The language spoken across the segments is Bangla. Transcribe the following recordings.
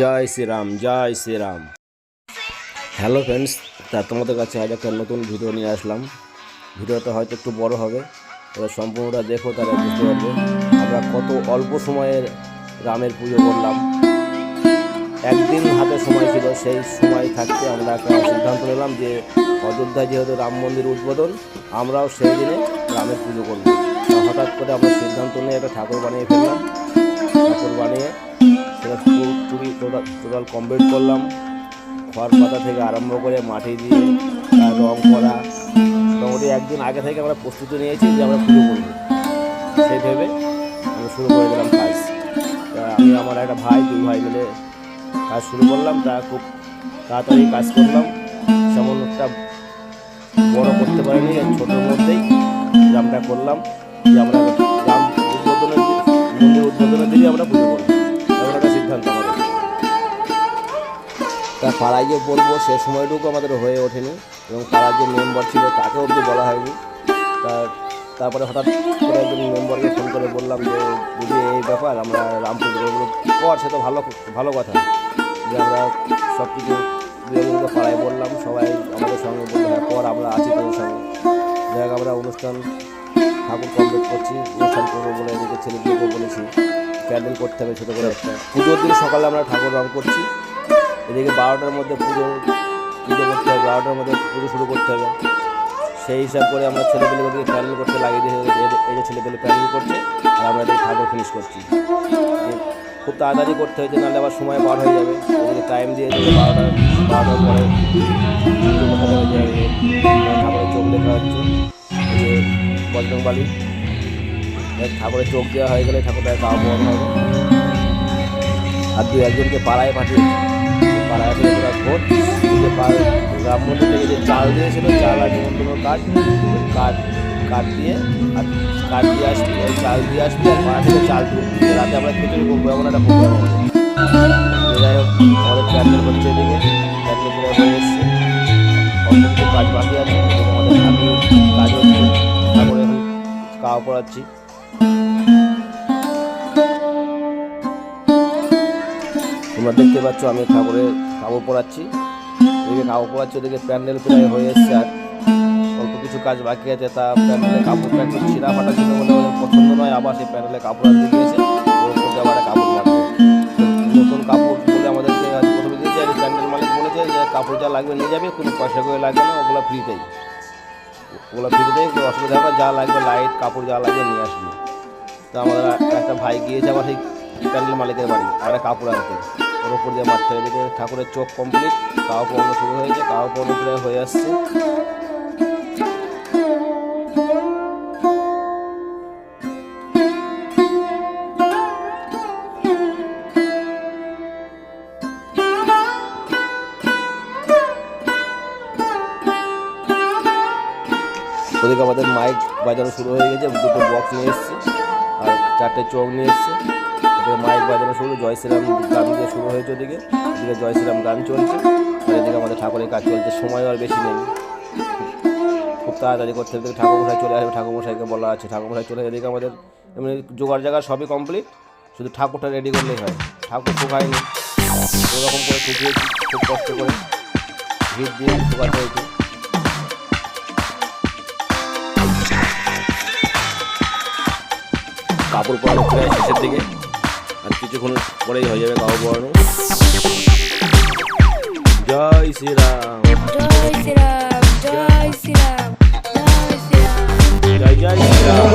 জয় শ্রীরাম জয় শ্রীরাম। হ্যালো ফ্রেন্ডস তা তোমাদের কাছে আজ একটা নতুন ভিডিও নিয়ে আসলাম। ভিডিওটা হয়তো একটু বড় হবে, তবে সম্পূর্ণটা দেখো তারা বুঝতে পারবে। আমরা কত অল্প সময়ের রামের পুজো করলাম। একদিন হাতে সময় ছিল, সেই সময় থাকতে আমরা একটা সিদ্ধান্ত নিলাম যে অযোধ্যায় যেহেতু রাম মন্দির উদ্বোধন, আমরাও সেই দিনে রামের পুজো করব। হঠাৎ করে আমরা সিদ্ধান্ত নিয়ে একটা ঠাকুর বানিয়ে ফেললাম। ঠাকুর বানিয়ে সেটা পুরি টোটাল কমপ্লিট করলাম। খড় পাতা থেকে আরম্ভ করে মাটি দিয়ে রং করা, মোটামুটি একদিন আগে থেকে আমরা প্রস্তুতি নিয়েছি যে আমরা পুজো করব। সেই ভেবে আমি শুরু করে দিলাম কাজ। আমি, আমার একটা ভাই, দুই ভাই মিলে কাজ শুরু করলাম। তা খুব তাড়াতাড়ি কাজ করলাম। সেমন একটা বড় করতে পারিনি, ছোটোর মধ্যেই। গ্রামটা করলাম। যে আমরা গ্রাম সিদ্ধান্ত তা পাড়ায় যে বলব, সে সময়টুকু আমাদের হয়ে ওঠেনি এবং পাড়ার যে মেম্বার ছিল তাকেও অবধি বলা হয়নি। তা তারপরে হঠাৎ করে একজন মেম্বারকে ফোন করে বললাম যে যদি এই ব্যাপার, আমরা রামপুর করব কর, সে তো ভালো ভালো কথা। যে আমরা সব কিছু দুজনকে পাড়ায় বললাম, সবাই আমাদের সঙ্গে বলল হ্যাঁ পর আমরা আছি তোদের সঙ্গে। যাই আমরা অনুষ্ঠান ঠাকুর কমপ্লিট করছি অনুষ্ঠান করব বলে এদিকে ছেলেগুলোকে বলেছি। প্যান্ডেল করতে হবে ছোটো করে একটা। পুজোর দিন সকালে আমরা ঠাকুর রং করছি। এদিকে বারোটার মধ্যে পুজো পুজো করতে হবে, বারোটার মধ্যে পুজো শুরু করতে হবে। সেই হিসাব করে আমরা ছেলেপেলেগুলোকে প্যান্ডেল করতে লাগিয়ে দিয়ে এই যে ছেলেপেলে প্যান্ডেল করছে আর আমরা এদিকে ঠাকুর ফিনিশ করছি। খুব তাড়াতাড়ি করতে হয়েছে, নাহলে আবার সময় পার হয়ে যাবে। এদিকে টাইম দিয়ে দিলে বারোটা, বারোটার পরে ঠাকুরের চোখ লেখা হচ্ছে এই বজরং বালি ঠাকুরের চোখ দেওয়া হয়ে গেলে ঠাকুরটাকে গাওয়া বড় হবে। আর দু একজনকে পাড়ায় পাঠিয়েছি পাড়ায় থেকে ওরা ভোট। যে গ্রাম মন্দির থেকে যে চাল দিয়েছিল, চাল আর নিমন্ত্রণ কাঠ কাঠ কাঠ দিয়ে, আর কাঠ দিয়ে আসবি চাল দিয়ে আসবি, আর পাড়া থেকে চাল দিয়ে রাতে আমরা খিচুড়ি করব এমন একটা প্রোগ্রাম যাই হোক, আমাদের প্যান্ডেল হচ্ছে এদিকে। প্যান্ডেল হয়ে এসছে। অল্প কাজ বাকি আছে। আমাদের কাজ হচ্ছে। খাওয়া পড়াচ্ছি। তোমরা দেখতে পাচ্ছ আমি ঠাকুরের কাপড় পরাচ্ছি এদিকে কাপড় পরাচ্ছি ওদিকে প্যান্ডেল প্রায় হয়ে এসছে আর অল্প কিছু কাজ বাকি আছে। তা প্যান্ডেলে কাপড় প্যান্ডেল ছিঁড়া ফাটা ছিল বলে ওদের পছন্দ নয়, আবার সেই প্যান্ডেলে কাপড় আনতে গিয়েছে। ওর আবার কাপড় লাগবে। নতুন কাপড় বলে আমাদেরকে প্রথমে দিয়েছে, আর প্যান্ডেল মালিক বলেছে যে কাপড় যা লাগবে নিয়ে যাবে, কোনো পয়সা করে লাগবে না, ওগুলো ফ্রিতেই। ওগুলো ফিরে দেয় কেউ অসুবিধা হবে যা লাগবে লাইট কাপড় যা লাগবে নিয়ে আসবে। তো আমাদের একটা ভাই গিয়েছে আমার সেই প্যান্ডেল মালিকের বাড়ি একটা কাপড় আনতে। ওর ওপর দিয়ে মারতে হবে ঠাকুরের চোখ কমপ্লিট কাউ পড়ানো শুরু হয়েছে কাউ পড়ানো প্রায় হয়ে আসছে। বাজানো শুরু হয়ে গেছে, দুটো বক্স নিয়ে এসছে, আর চারটে চোখ নিয়ে এসছে। ওদিকে মাইক বাজানো শুরু, জয় শ্রীরাম গান দিয়ে শুরু হয়েছে ওদিকে। ওদিকে জয় শ্রীরাম গান চলছে, আর এদিকে আমাদের ঠাকুরের কাজ চলছে সময় আর বেশি নেই। খুব তাড়াতাড়ি করতে হবে ঠাকুর মশাই চলে আসবে ঠাকুর মশাইকে বলা আছে ঠাকুর মশাই চলে এদিকে আমাদের, এমনি জোগাড় জায়গা সবই কমপ্লিট শুধু ঠাকুরটা রেডি করলেই হয়। ঠাকুর শুকায়নি, ওরকম করে খুব কষ্ট করে, ভিড় দিয়ে শুকাতে হয়েছে। কাপড় পরানো প্রায় শেষের দিকে। আর কিছুক্ষণ পরেই হয়ে যাবে কাপড় পরানো জয় শ্রীরাম। জয় শ্রীরাম জয় শ্রীরাম জয় শ্রীরাম। জয় জয় শ্রীরাম।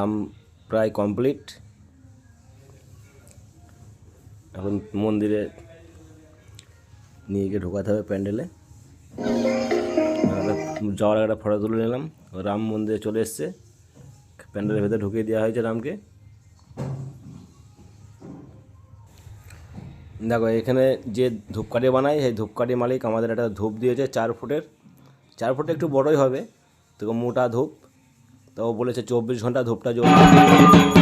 রাম প্রায় কমপ্লিট। এখন মন্দিরে নিয়ে গিয়ে ঢোকাতে হবে প্যান্ডেলে। যাওয়ার একটা ফটো তুলে নিলাম। রাম মন্দিরে চলে এসছে। প্যান্ডেলের ভেতরে ঢুকিয়ে দেওয়া হয়েছে রামকে। দেখো, এখানে যে ধূপকাঠি বানায়, সেই ধূপকাঠি মালিক আমাদের একটা ধূপ দিয়েছে চার ফুটের। চার ফুটে একটু বড়ই হবে তো মোটা ধূপ। তো বলেছে চব্বিশ ঘণ্টা ধূপটা জ্বলবে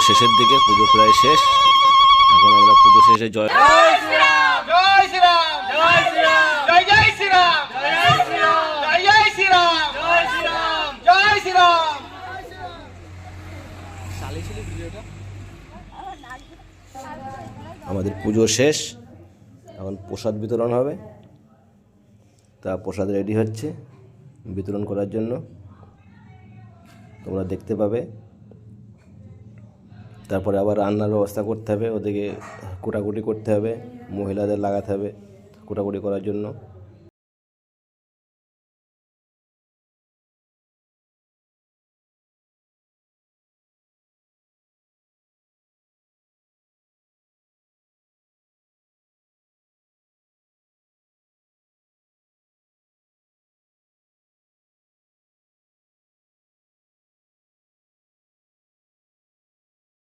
পুজো শেষের দিকে পুজো প্রায় শেষ। এখন আমরা পুজো শেষে জয় জয় শ্রীরাম! জয় শ্রীরাম! জয় শ্রীরাম! জয় জয় শ্রীরাম! জয় শ্রীরাম! জয় জয় শ্রীরাম! জয় শ্রীরাম! জয় শ্রীরাম! আমাদের পুজো শেষ। এখন প্রসাদ বিতরণ হবে। তা প্রসাদ রেডি হচ্ছে। বিতরণ করার জন্য তোমরা দেখতে পাবে। তারপরে আবার রান্নার ব্যবস্থা করতে হবে ওদেরকে কোটাকুটি করতে হবে, মহিলাদের লাগাতে হবে কোটাকুটি করার জন্য।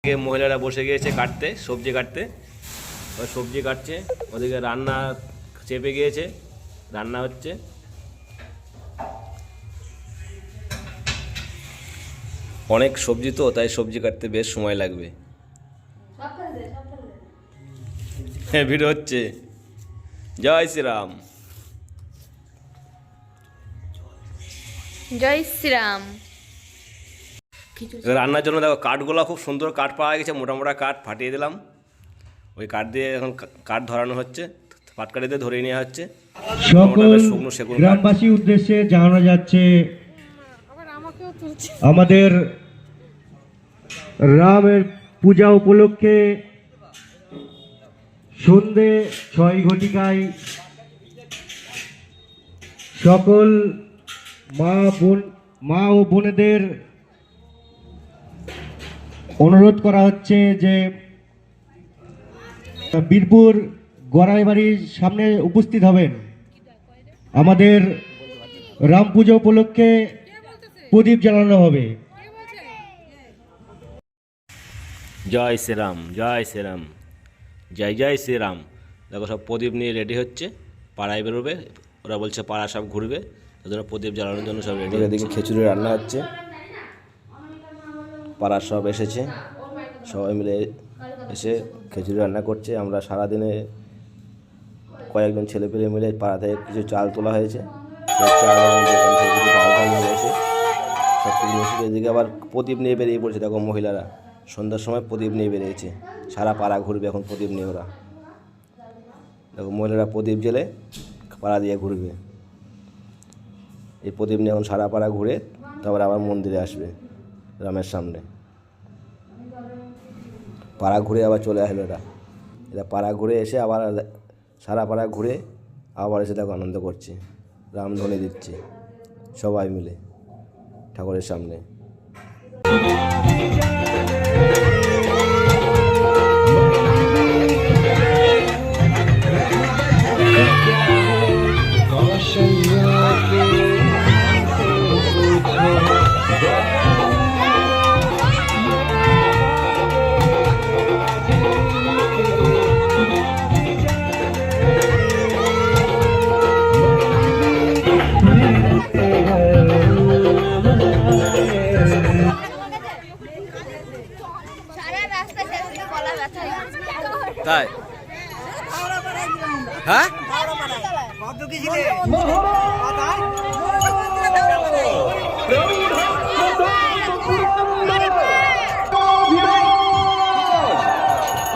এদিকে মহিলারা বসে গিয়েছে কাটতে, সবজি কাটতে। ওই সবজি কাটছে, ওদিকে রান্না চেপে গিয়েছে, রান্না হচ্ছে। অনেক সবজি তো, তাই সবজি কাটতে বেশ সময় লাগবে। হ্যাঁ ভিড় হচ্ছে। জয় শ্রীরাম। জয় শ্রীরাম। রান্নার জন্য দেখো কাঠগুলো খুব সুন্দর কাঠ পাওয়া গেছে মোটা মোটা কাঠ ফাটিয়ে দিলাম। ওই কাঠ দিয়ে এখন কাঠ ধরানো হচ্ছে পাটকাঠিতে ধরিয়ে নেওয়া হচ্ছে। সকল মোটামুটি শুকনো সেগুন। কাঠ। গ্রামবাসী উদ্দেশ্যে জানানো যাচ্ছে আমাদের রামের পূজা উপলক্ষে সন্ধে ছয় ঘটিকায় সকল মা বোন মা ও বোনেদের অনুরোধ করা হচ্ছে যে বীরপুর গড়াইবাড়ির সামনে উপস্থিত হবেন। আমাদের রাম পুজো উপলক্ষে প্রদীপ জ্বালানো হবে। জয় শ্রীরাম জয় শ্রীরাম জয় জয় শ্রীরাম। দেখো সব প্রদীপ নিয়ে রেডি হচ্ছে পাড়ায় বেরোবে ওরা বলছে পাড়া সব ঘুরবে ওদের প্রদীপ জ্বালানোর জন্য সব রেডি এদিকে খিচুড়ি রান্না হচ্ছে। পাড়ার সব এসেছে। সবাই মিলে এসে খিচুড়ি রান্না করছে। আমরা সারাদিনে কয়েকজন ছেলে পেলে মিলে পাড়া থেকে কিছু চাল তোলা হয়েছে। সব এদিকে আবার প্রদীপ নিয়ে বেরিয়ে পড়ছে। দেখো মহিলারা, সন্ধ্যার সময় প্রদীপ নিয়ে বেরিয়েছে। সারা পাড়া ঘুরবে এখন প্রদীপ নিয়ে ওরা। দেখো মহিলারা প্রদীপ জেলে পাড়া দিয়ে ঘুরবে। এই প্রদীপ নিয়ে এখন সারা পাড়া ঘুরে তারপর আবার মন্দিরে আসবে। রামের সামনে। পাড়া ঘুরে আবার চলে আসলো এরা। এরা পাড়া ঘুরে এসে আবার সারা পাড়া ঘুরে আবার এসে দেখো আনন্দ করছে। রামধনি দিচ্ছে সবাই মিলে ঠাকুরের সামনে।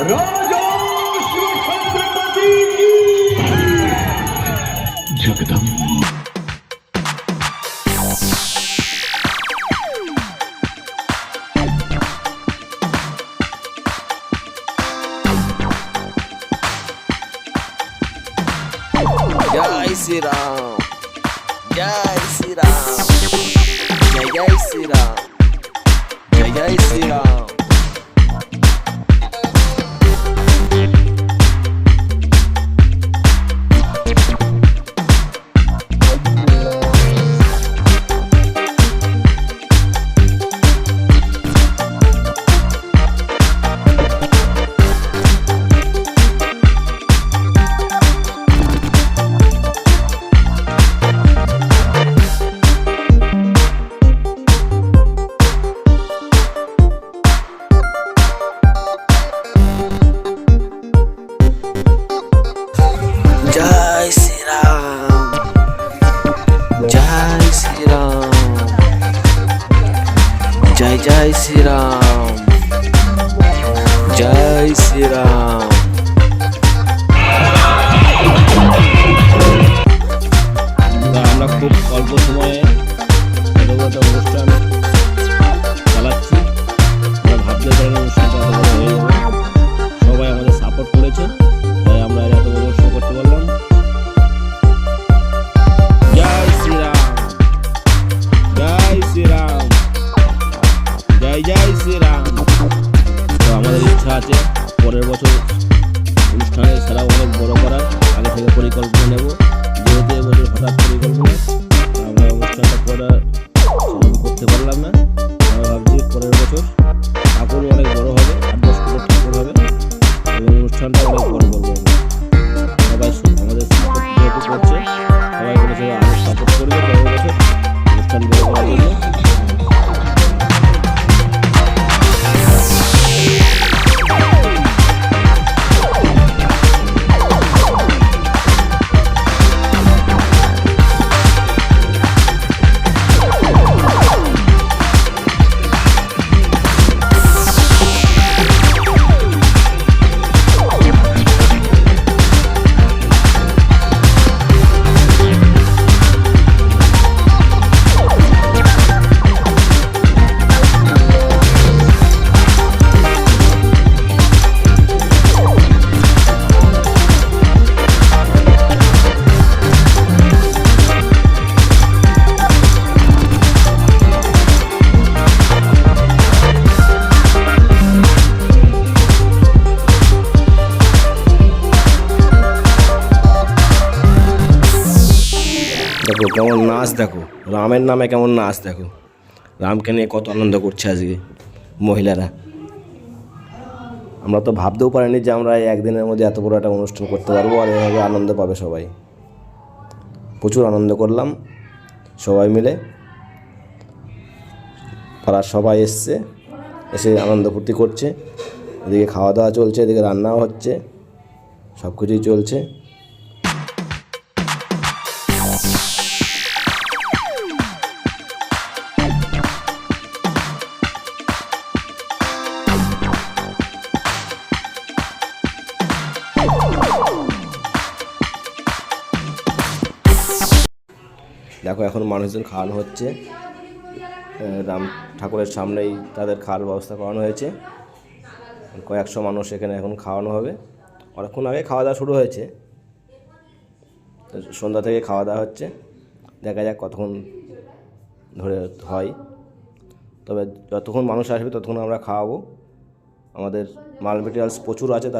জয় জয় শ্রীরাম আমরা খুব অল্প সময়ে অনুষ্ঠান চালাচ্ছি। ভাবতে পরিকল্পনা নেব। যেহেতু এবছর হঠাৎ পরিকল্পনা আমরা অনুষ্ঠানটা করা সেরকম করতে পারলাম না। আমরা ভাবছি পরের বছর ঠাকুর অনেক বড় হবে আট দশ ফুটের ঠাকুর হবে। এবং অনুষ্ঠানটা অনেক বড় করব। সবাই আমাদের সাপোর্ট যেহেতু করছে, সবাই বলেছে আরও সাপোর্ট করবে। পরের বছর অনুষ্ঠান বড় করার জন্য। দেখো কেমন নাচ দেখো। রামের নামে কেমন নাচ দেখো। রামকে নিয়ে কত আনন্দ করছে আজকে মহিলারা। আমরা তো ভাবতেও পারিনি যে আমরা একদিনের মধ্যে এত বড় একটা অনুষ্ঠান করতে পারব আর এভাবে আনন্দ পাবে সবাই। প্রচুর আনন্দ করলাম সবাই মিলে। পাড়ার সবাই এসছে, এসে আনন্দ ফুর্তি করছে। এদিকে খাওয়া দাওয়া চলছে, এদিকে রান্নাও হচ্ছে সব কিছুই চলছে। দেখো, এখন মানুষজন খাওয়ানো হচ্ছে। রাম ঠাকুরের সামনেই তাদের খাওয়ার ব্যবস্থা করানো হয়েছে। কয়েকশো মানুষ এখানে এখন খাওয়ানো হবে। অনেকক্ষণ আগে খাওয়া দাওয়া শুরু হয়েছে। সন্ধ্যা থেকে খাওয়া দাওয়া হচ্ছে। দেখা যাক কতক্ষণ ধরে হয়। তবে যতক্ষণ মানুষ আসবে, ততক্ষণ আমরা খাওয়াবো। আমাদের মাল মেটেরিয়ালস প্রচুর আছে, তার